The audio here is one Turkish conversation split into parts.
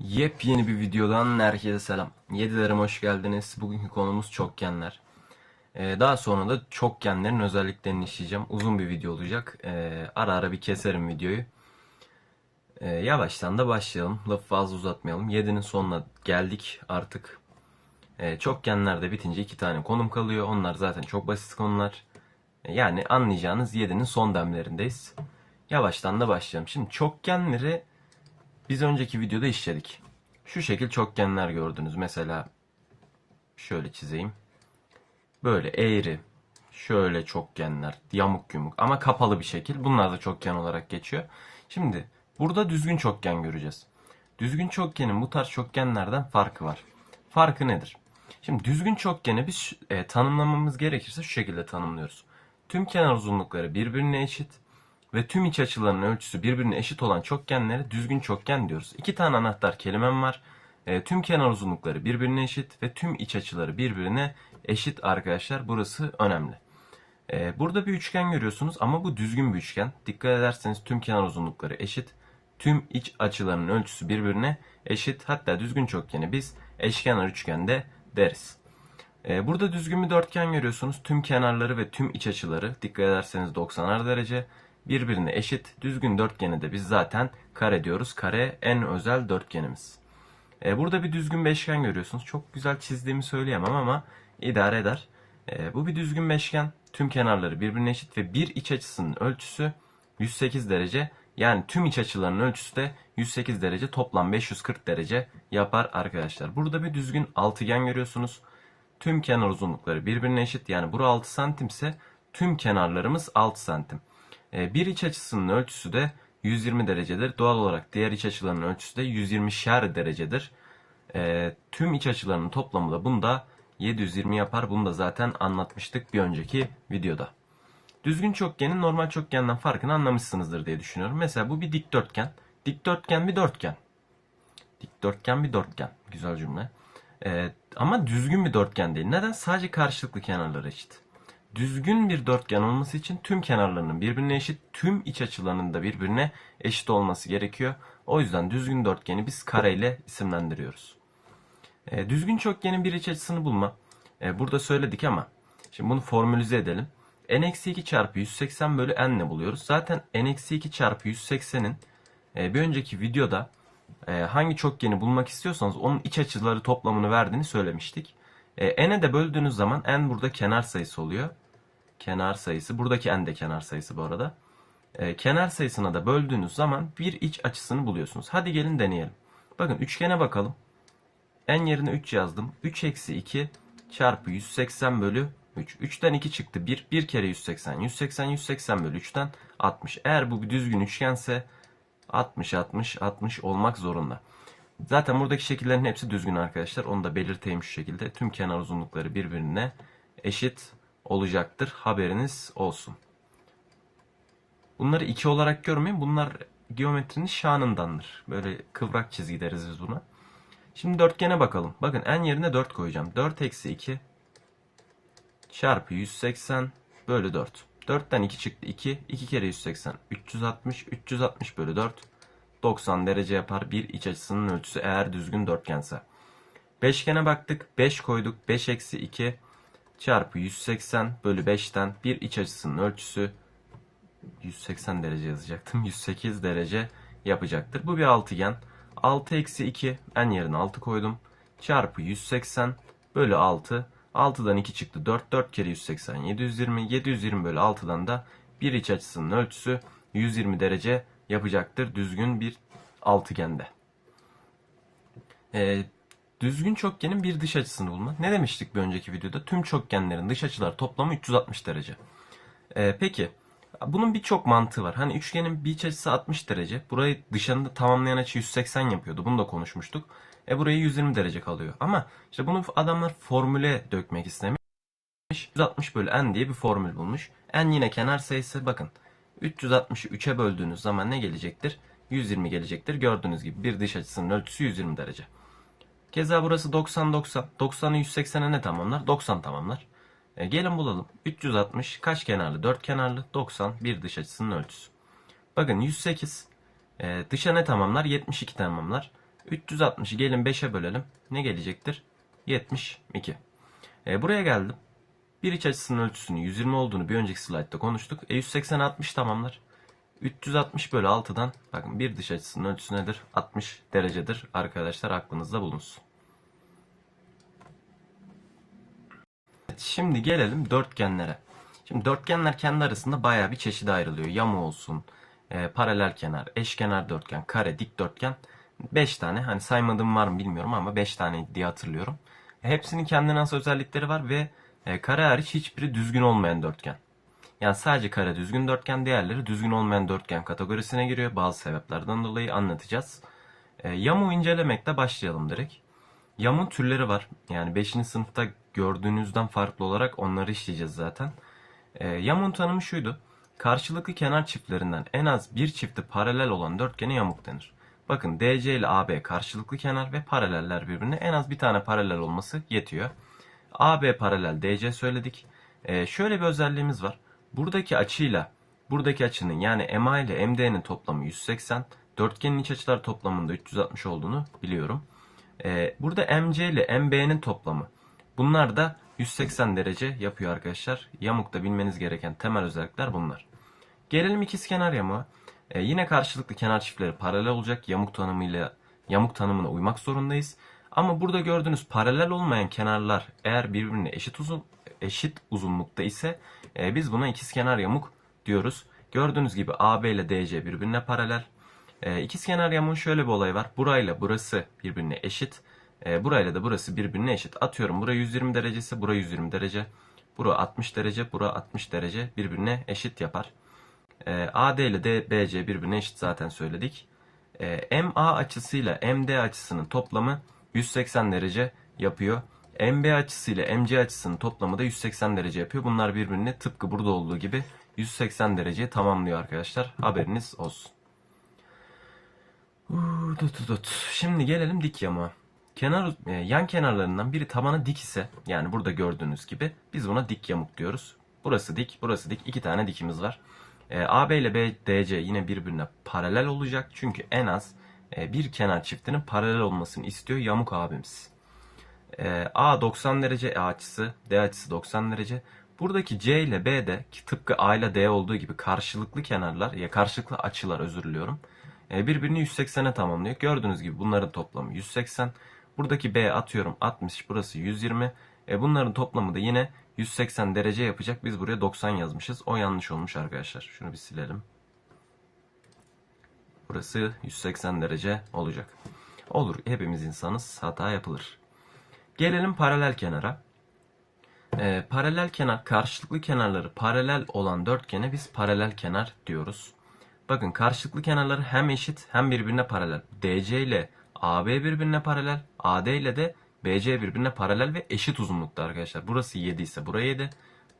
Yepyeni bir videodan herkese selam. Yedilerim hoş geldiniz. Bugünkü konumuz çokgenler. Ee, daha sonra da çokgenlerin özelliklerini işleyeceğim. Uzun bir video olacak. Ee, ara ara bir keserim videoyu. Ee, yavaştan da başlayalım. Lafı fazla uzatmayalım. 7'nin sonuna geldik artık. Ee, çokgenler de bitince iki tane konum kalıyor. Onlar zaten çok basit konular. Ee, yani anlayacağınız 7'nin son demlerindeyiz. Yavaştan da başlayalım. Şimdi çokgenleri biz önceki videoda işledik. Şu şekil çokgenler gördünüz. Mesela şöyle çizeyim. Böyle eğri, şöyle çokgenler, yamuk yumuk ama kapalı bir şekil. Bunlar da çokgen olarak geçiyor. Şimdi burada düzgün çokgen göreceğiz. Düzgün çokgenin bu tarz çokgenlerden farkı var. Farkı nedir? Şimdi düzgün çokgeni biz e, tanımlamamız gerekirse şu şekilde tanımlıyoruz. Tüm kenar uzunlukları birbirine eşit ve tüm iç açılarının ölçüsü birbirine eşit olan çokgenlere düzgün çokgen diyoruz. İki tane anahtar kelimem var. E, tüm kenar uzunlukları birbirine eşit ve tüm iç açıları birbirine eşit arkadaşlar. Burası önemli. E, burada bir üçgen görüyorsunuz ama bu düzgün bir üçgen. Dikkat ederseniz tüm kenar uzunlukları eşit. Tüm iç açılarının ölçüsü birbirine eşit. Hatta düzgün çokgeni biz eşkenar üçgende deriz. Ee, burada düzgün bir dörtgen görüyorsunuz. Tüm kenarları ve tüm iç açıları dikkat ederseniz 90'ar derece birbirine eşit. Düzgün dörtgeni de biz zaten kare diyoruz. Kare en özel dörtgenimiz. Ee, burada bir düzgün beşgen görüyorsunuz. Çok güzel çizdiğimi söyleyemem ama idare eder. Ee, bu bir düzgün beşgen. Tüm kenarları birbirine eşit ve bir iç açısının ölçüsü 108 derece. Yani tüm iç açılarının ölçüsü de 108 derece. Toplam 540 derece yapar arkadaşlar. Burada bir düzgün altıgen görüyorsunuz. Tüm kenar uzunlukları birbirine eşit. Yani bura 6 santimse tüm kenarlarımız 6 santim. Ee, bir iç açısının ölçüsü de 120 derecedir. Doğal olarak diğer iç açılarının ölçüsü de 120'şer derecedir. Ee, tüm iç açılarının toplamı da bunda 720 yapar. Bunu da zaten anlatmıştık bir önceki videoda. Düzgün çokgenin normal çokgenden farkını anlamışsınızdır diye düşünüyorum. Mesela bu bir dikdörtgen. Dikdörtgen bir dörtgen. Dikdörtgen bir dörtgen. Güzel cümle. Ee, ama düzgün bir dörtgen değil. Neden? Sadece karşılıklı kenarları eşit. Düzgün bir dörtgen olması için tüm kenarlarının birbirine eşit, tüm iç açılarının da birbirine eşit olması gerekiyor. O yüzden düzgün dörtgeni biz kareyle isimlendiriyoruz. Ee, düzgün çokgenin bir iç açısını bulma. Ee, burada söyledik ama şimdi bunu formülize edelim. n-2 çarpı 180 bölü n ile buluyoruz. Zaten n-2 çarpı 180'in e, bir önceki videoda e, hangi çokgeni bulmak istiyorsanız onun iç açıları toplamını verdiğini söylemiştik. E, n'e de böldüğünüz zaman n burada kenar sayısı oluyor. Kenar sayısı. Buradaki n de kenar sayısı bu arada. E, kenar sayısına da böldüğünüz zaman bir iç açısını buluyorsunuz. Hadi gelin deneyelim. Bakın üçgene bakalım. n yerine 3 yazdım. 3 eksi 2 çarpı 180 bölü 3. 3'ten 2 çıktı. 1. 1 kere 180. 180 180 bölü 3'ten 60. Eğer bu bir düzgün üçgense 60 60 60 olmak zorunda. Zaten buradaki şekillerin hepsi düzgün arkadaşlar. Onu da belirteyim şu şekilde. Tüm kenar uzunlukları birbirine eşit olacaktır. Haberiniz olsun. Bunları iki olarak görmeyin. Bunlar geometrinin şanındandır. Böyle kıvrak çizgi deriz biz buna. Şimdi dörtgene bakalım. Bakın en yerine 4 koyacağım. 4 eksi 2 çarpı 180 bölü 4. 4'ten 2 çıktı 2. 2 kere 180. 360. 360 bölü 4. 90 derece yapar bir iç açısının ölçüsü eğer düzgün dörtgense. Beşgene baktık. 5 koyduk. 5 eksi 2 çarpı 180 bölü 5'ten bir iç açısının ölçüsü 180 derece yazacaktım. 108 derece yapacaktır. Bu bir altıgen. 6 eksi 2 en yerine 6 koydum. Çarpı 180 bölü 6. 6'dan 2 çıktı. 4. 4 kere 180 720. 720 bölü 6'dan da bir iç açısının ölçüsü 120 derece yapacaktır. Düzgün bir altıgende. Ee, düzgün çokgenin bir dış açısını bulma. Ne demiştik bir önceki videoda? Tüm çokgenlerin dış açılar toplamı 360 derece. Ee, peki bunun birçok mantığı var. Hani üçgenin bir iç açısı 60 derece. Burayı dışarında tamamlayan açı 180 yapıyordu. Bunu da konuşmuştuk. E burayı 120 derece kalıyor. Ama işte bunu adamlar formüle dökmek istemiş. 160 bölü n diye bir formül bulmuş. n yine kenar sayısı. Bakın 360'ı 3'e böldüğünüz zaman ne gelecektir? 120 gelecektir. Gördüğünüz gibi bir dış açısının ölçüsü 120 derece. Keza burası 90 90. 90'ı 180'e ne tamamlar? 90 tamamlar. E, gelin bulalım. 360 kaç kenarlı? 4 kenarlı. 90 bir dış açısının ölçüsü. Bakın 108 e, dışa ne tamamlar? 72 tamamlar. 360'ı gelin 5'e bölelim. Ne gelecektir? 72. E, buraya geldim. Bir iç açısının ölçüsünün 120 olduğunu bir önceki slaytta konuştuk. E 180 60 tamamlar. 360 bölü 6'dan bakın bir dış açısının ölçüsü nedir? 60 derecedir arkadaşlar aklınızda bulunsun. Evet, şimdi gelelim dörtgenlere. Şimdi dörtgenler kendi arasında bayağı bir çeşide ayrılıyor. Yamu olsun, e, paralel kenar, eşkenar dörtgen, kare, dikdörtgen. 5 tane hani saymadığım var mı bilmiyorum ama 5 tane diye hatırlıyorum. Hepsinin kendine has özellikleri var ve e, kare hariç hiçbiri düzgün olmayan dörtgen. Yani sadece kare düzgün dörtgen, diğerleri düzgün olmayan dörtgen kategorisine giriyor. Bazı sebeplerden dolayı anlatacağız. E, yamu incelemekle başlayalım direkt. Yamun türleri var. Yani 5. sınıfta gördüğünüzden farklı olarak onları işleyeceğiz zaten. E, yamun tanımı şuydu. Karşılıklı kenar çiftlerinden en az bir çifti paralel olan dörtgene yamuk denir. Bakın DC ile AB karşılıklı kenar ve paraleller birbirine en az bir tane paralel olması yetiyor. AB paralel DC söyledik. Ee, şöyle bir özelliğimiz var. Buradaki açıyla buradaki açının yani MA ile MD'nin toplamı 180. Dörtgenin iç açılar toplamında 360 olduğunu biliyorum. Ee, burada MC ile MB'nin toplamı. Bunlar da 180 derece yapıyor arkadaşlar. Yamukta bilmeniz gereken temel özellikler bunlar. Gelelim ikizkenar yamuğa. Ee, yine karşılıklı kenar çiftleri paralel olacak. Yamuk tanımıyla yamuk tanımına uymak zorundayız. Ama burada gördüğünüz paralel olmayan kenarlar eğer birbirine eşit uzun eşit uzunlukta ise e, biz buna ikizkenar yamuk diyoruz. Gördüğünüz gibi AB ile DC birbirine paralel. E, ikizkenar yamuğun şöyle bir olayı var. Burayla burası birbirine eşit. E, burayla da burası birbirine eşit. Atıyorum bura 120 derece ise bura 120 derece. Bura 60 derece, bura 60 derece birbirine eşit yapar. E, AD ile D, BC birbirine eşit zaten söyledik. E, MA açısıyla MD açısının toplamı 180 derece yapıyor. MB açısıyla MC açısının toplamı da 180 derece yapıyor. Bunlar birbirini tıpkı burada olduğu gibi 180 dereceye tamamlıyor arkadaşlar. Haberiniz olsun. Şimdi gelelim dik yamuğa. Kenar, e, yan kenarlarından biri tabana dik ise yani burada gördüğünüz gibi biz buna dik yamuk diyoruz. Burası dik, burası dik. iki tane dikimiz var. E, AB ile BDC yine birbirine paralel olacak. Çünkü en az e, bir kenar çiftinin paralel olmasını istiyor yamuk abimiz. E, A 90 derece E açısı, D açısı 90 derece. Buradaki C ile B de ki tıpkı A ile D olduğu gibi karşılıklı kenarlar ya karşılıklı açılar özür diliyorum. E, birbirini 180'e tamamlıyor. Gördüğünüz gibi bunların toplamı 180. Buradaki B atıyorum 60 burası 120. E, bunların toplamı da yine 180 derece yapacak. Biz buraya 90 yazmışız. O yanlış olmuş arkadaşlar. Şunu bir silelim. Burası 180 derece olacak. Olur. Hepimiz insanız. Hata yapılır. Gelelim paralel kenara. Ee, paralel kenar, karşılıklı kenarları paralel olan dörtgene biz paralel kenar diyoruz. Bakın karşılıklı kenarları hem eşit hem birbirine paralel. DC ile AB birbirine paralel, AD ile de BC birbirine paralel ve eşit uzunlukta arkadaşlar. Burası 7 ise buraya 7,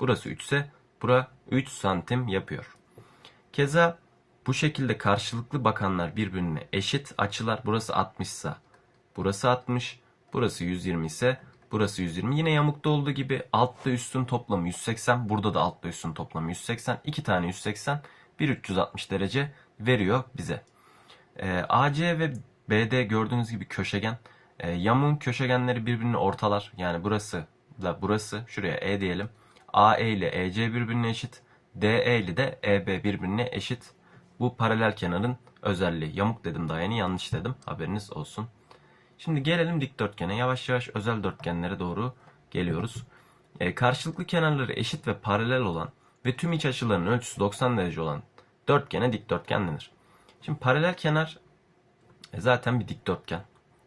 burası 3 ise bura 3 santim yapıyor. Keza bu şekilde karşılıklı bakanlar birbirine eşit açılar. Burası 60 ise burası 60, burası 120 ise burası 120. Yine yamukta olduğu gibi altta üstün toplamı 180. Burada da altta üstün toplamı 180. 2 tane 180 bir 360 derece veriyor bize. Ee, AC ve BD gördüğünüz gibi köşegen. Ee, yamuğun köşegenleri birbirini ortalar. Yani burası da burası. Şuraya E diyelim. AE ile EC birbirine eşit. DE ile de EB birbirine eşit. Bu paralel kenarın özelliği. Yamuk dedim daha yeni yanlış dedim. Haberiniz olsun. Şimdi gelelim dikdörtgene. Yavaş yavaş özel dörtgenlere doğru geliyoruz. E, karşılıklı kenarları eşit ve paralel olan ve tüm iç açılarının ölçüsü 90 derece olan dörtgene dikdörtgen denir. Şimdi paralel kenar e, zaten bir dikdörtgen.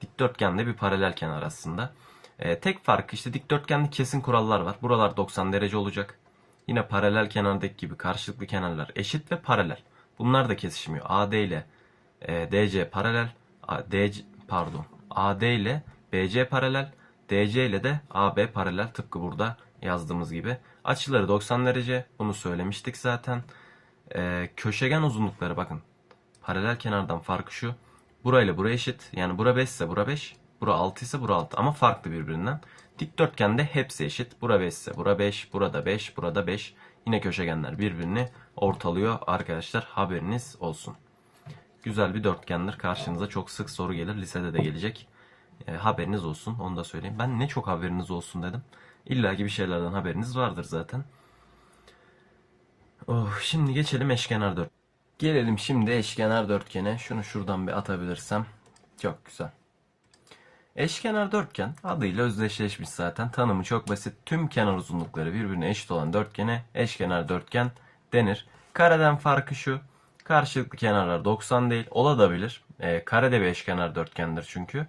Dikdörtgen de bir paralel kenar aslında. E, tek farkı işte dikdörtgende kesin kurallar var. Buralar 90 derece olacak. Yine paralel kenardaki gibi karşılıklı kenarlar eşit ve paralel. Bunlar da kesişmiyor. AD ile e, DC paralel, A, DC, pardon, AD ile BC paralel, DC ile de AB paralel tıpkı burada yazdığımız gibi. Açıları 90 derece. Bunu söylemiştik zaten. E, köşegen uzunlukları bakın. Paralel kenardan farkı şu. Burayla buraya eşit. Yani bura 5 ise bura 5. Bura 6 ise bura 6. Ama farklı birbirinden. Dikdörtgende hepsi eşit. Bura 5 ise bura 5. Burada 5. Burada 5. Yine köşegenler birbirini ortalıyor arkadaşlar. Haberiniz olsun. Güzel bir dörtgendir. Karşınıza çok sık soru gelir. Lisede de gelecek. E, haberiniz olsun. Onu da söyleyeyim. Ben ne çok haberiniz olsun dedim. İlla ki bir şeylerden haberiniz vardır zaten. Oh, şimdi geçelim eşkenar dört. Gelelim şimdi eşkenar dörtgene. Şunu şuradan bir atabilirsem. Çok güzel. Eşkenar dörtgen adıyla özdeşleşmiş zaten. Tanımı çok basit. Tüm kenar uzunlukları birbirine eşit olan dörtgene eşkenar dörtgen denir. Kareden farkı şu. Karşılıklı kenarlar 90 değil. Olabilir. E, kare de bir eşkenar dörtgendir çünkü.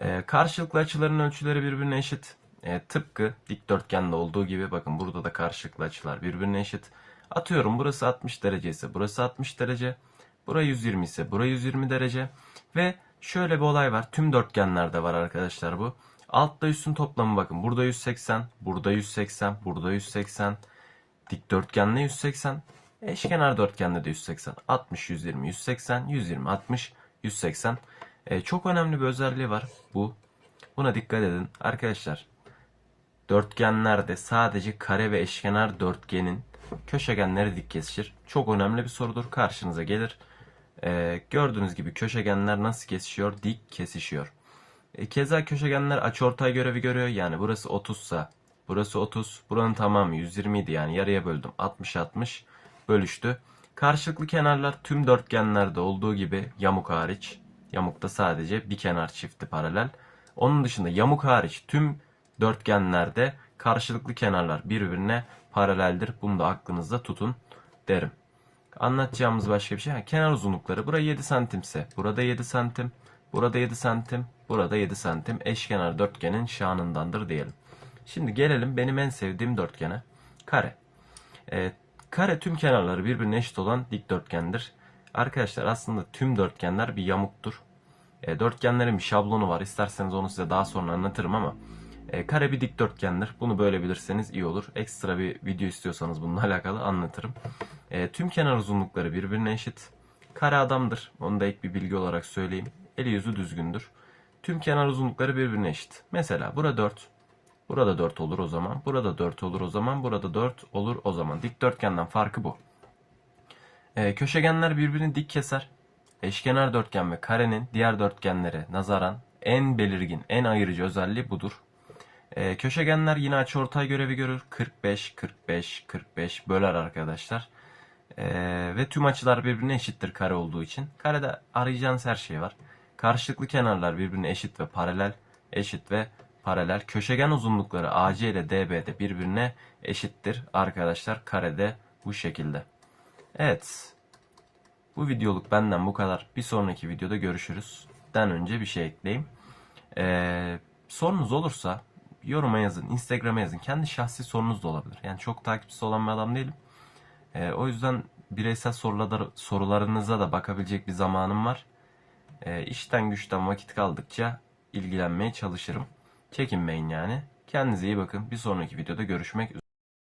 E, karşılıklı açıların ölçüleri birbirine eşit. E, tıpkı dikdörtgende olduğu gibi bakın burada da karşılıklı açılar birbirine eşit. Atıyorum burası 60 derece ise burası 60 derece. Bura 120 ise bura 120 derece. Ve şöyle bir olay var. Tüm dörtgenlerde var arkadaşlar bu. Altta üstün toplamı bakın. Burada 180, burada 180, burada 180. Dikdörtgenle 180. Eşkenar dörtgende de 180. 60, 120, 180, 120, 60, 180. Ee, çok önemli bir özelliği var bu. Buna dikkat edin. Arkadaşlar dörtgenlerde sadece kare ve eşkenar dörtgenin köşegenleri dik kesişir. Çok önemli bir sorudur. Karşınıza gelir. Ee, gördüğünüz gibi köşegenler nasıl kesişiyor? Dik kesişiyor. E, keza köşegenler açıortay görevi görüyor. Yani burası 30 sa burası 30. Buranın tamamı 120 idi. Yani yarıya böldüm. 60-60 bölüştü. Karşılıklı kenarlar tüm dörtgenlerde olduğu gibi yamuk hariç. Yamukta sadece bir kenar çifti paralel. Onun dışında yamuk hariç tüm dörtgenlerde karşılıklı kenarlar birbirine paraleldir. Bunu da aklınızda tutun derim. Anlatacağımız başka bir şey. Kenar uzunlukları. Burası 7 santimse burada 7 santim. Burada 7 santim. Burada 7 santim. Eşkenar dörtgenin şanındandır diyelim. Şimdi gelelim benim en sevdiğim dörtgene. Kare. Ee, kare tüm kenarları birbirine eşit olan dikdörtgendir. Arkadaşlar aslında tüm dörtgenler bir yamuktur. E, dörtgenlerin bir şablonu var. İsterseniz onu size daha sonra anlatırım ama e, kare bir dikdörtgendir. Bunu böyle bilirseniz iyi olur. Ekstra bir video istiyorsanız bununla alakalı anlatırım. E, tüm kenar uzunlukları birbirine eşit. Kare adamdır. Onu da ek bir bilgi olarak söyleyeyim. Eli yüzü düzgündür. Tüm kenar uzunlukları birbirine eşit. Mesela burada 4. Burada 4 olur o zaman. Burada 4 olur o zaman. Burada 4 olur o zaman. Dikdörtgenden farkı bu. E, köşegenler birbirini dik keser. Eşkenar dörtgen ve karenin diğer dörtgenlere nazaran en belirgin, en ayırıcı özelliği budur. E, köşegenler yine açıortay görevi görür. 45, 45, 45 böler arkadaşlar. E, ve tüm açılar birbirine eşittir kare olduğu için. Karede arayacağınız her şey var. Karşılıklı kenarlar birbirine eşit ve paralel, eşit ve paralel. Köşegen uzunlukları AC ile DB de birbirine eşittir arkadaşlar. Karede bu şekilde. Evet. Bu videoluk benden bu kadar. Bir sonraki videoda görüşürüz. Den önce bir şey ekleyeyim. Ee, sorunuz olursa yoruma yazın, Instagram'a yazın. Kendi şahsi sorunuz da olabilir. Yani çok takipçisi olan bir adam değilim. Ee, o yüzden bireysel sorular, sorularınıza da bakabilecek bir zamanım var. Ee, işten güçten vakit kaldıkça ilgilenmeye çalışırım. Çekinmeyin yani. Kendinize iyi bakın. Bir sonraki videoda görüşmek üzere.